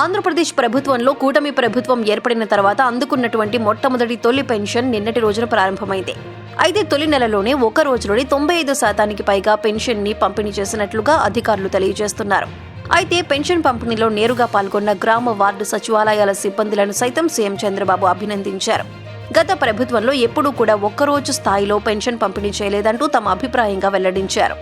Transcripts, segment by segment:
ఆంధ్రప్రదేశ్ ప్రభుత్వంలో కూటమి ప్రభుత్వం ఏర్పడిన తర్వాత అందుకున్నటువంటి మొట్టమొదటి తొలి పెన్షన్ నిన్నటి రోజున ప్రారంభమైంది. అయితే తొలి నెలలోనే ఒక రోజులోనే తొంభై ఐదు శాతానికి పైగా పెన్షన్ని పంపిణీ చేసినట్లుగా అధికారులు తెలియజేస్తున్నారు. అయితే పెన్షన్ పంపిణీలో నేరుగా పాల్గొన్న గ్రామ వార్డు సచివాలయాల సిబ్బందులను సైతం సీఎం చంద్రబాబు అభినందించారు. గత ప్రభుత్వంలో ఎప్పుడూ కూడా ఒక్కరోజు స్థాయిలో పెన్షన్ పంపిణీ చేయలేదంటూ తమ అభిప్రాయంగా వెల్లడించారు.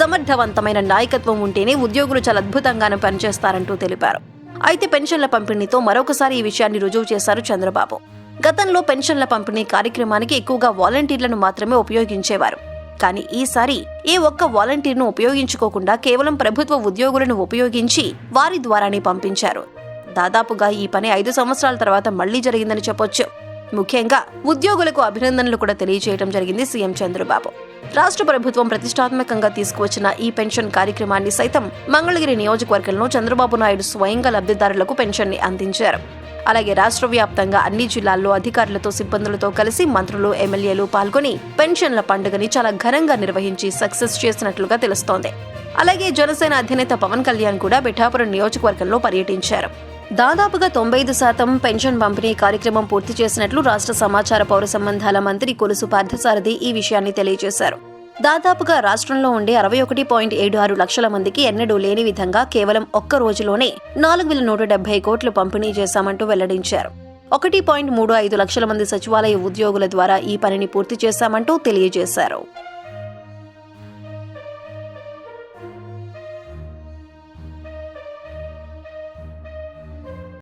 సమర్థవంతమైన నాయకత్వం ఉంటేనే ఉద్యోగులు చాలా అద్భుతంగానే పనిచేస్తారంటూ తెలిపారు. అయితే పెన్షన్ల పంపిణీతో మరొకసారి ఈ విషయాన్ని రుజువు చేశారు చంద్రబాబు. గతంలో పెన్షన్ల పంపిణీ కార్యక్రమానికి ఎక్కువగా వాలంటీర్లను మాత్రమే ఉపయోగించేవారు. కానీ ఈసారి ఏ ఒక్క వాలంటీర్ను ఉపయోగించుకోకుండా కేవలం ప్రభుత్వ ఉద్యోగులను ఉపయోగించి వారి ద్వారానే పంపించారు. దాదాపుగా ఈ పని ఐదు సంవత్సరాల తర్వాత మళ్ళీ జరిగిందని చెప్పొచ్చు. ముఖ్యంగా ఉద్యోగులకు అభినందనలు కూడా తెలియజేయడం జరిగింది సీఎం చంద్రబాబు. రాష్ట్ర ప్రభుత్వం ప్రతిష్టాత్మకంగా తీసుకువచ్చిన ఈ పెన్షన్ కార్యక్రమాన్ని సైతం మంగళగిరి నియోజకవర్గంలో చంద్రబాబు నాయుడు స్వయంగా లబ్ధిదారులకు పెన్షన్ని అందించారు. అలాగే రాష్ట్ర వ్యాప్తంగా అన్ని జిల్లాల్లో అధికారులతో సిబ్బందులతో కలిసి మంత్రులు ఎమ్మెల్యేలు పాల్గొని పెన్షన్ల పండుగని చాలా ఘనంగా నిర్వహించి సక్సెస్ చేసినట్లుగా తెలుస్తోంది. అలాగే జనసేన అధినేత పవన్ కళ్యాణ్ కూడా పిఠాపురం నియోజకవర్గంలో పర్యటించారు. దాదాపుగా తొంభై ఐదు శాతం పెన్షన్ పంపిణీ కార్యక్రమం పూర్తి చేసినట్లు రాష్ట్ర సమాచార పౌర సంబంధాల మంత్రి కొలుసు పార్థసారథి ఈ విషయాన్ని తెలియజేశారు. దాదాపుగా రాష్ట్రంలో ఉండే అరవై ఒకటి పాయింట్ ఏడు ఆరు లక్షల మందికి ఎన్నడూ లేని విధంగా కేవలం ఒక్క రోజులోనే నాలుగు వేల నూట డెబ్బై కోట్లు పంపిణీ చేశామంటూ వెల్లడించారు. ఒకటి పాయింట్ మూడు ఐదు లక్షల మంది సచివాలయ ఉద్యోగుల ద్వారా ఈ పనిని పూర్తి చేశామంటూ తెలియజేశారు.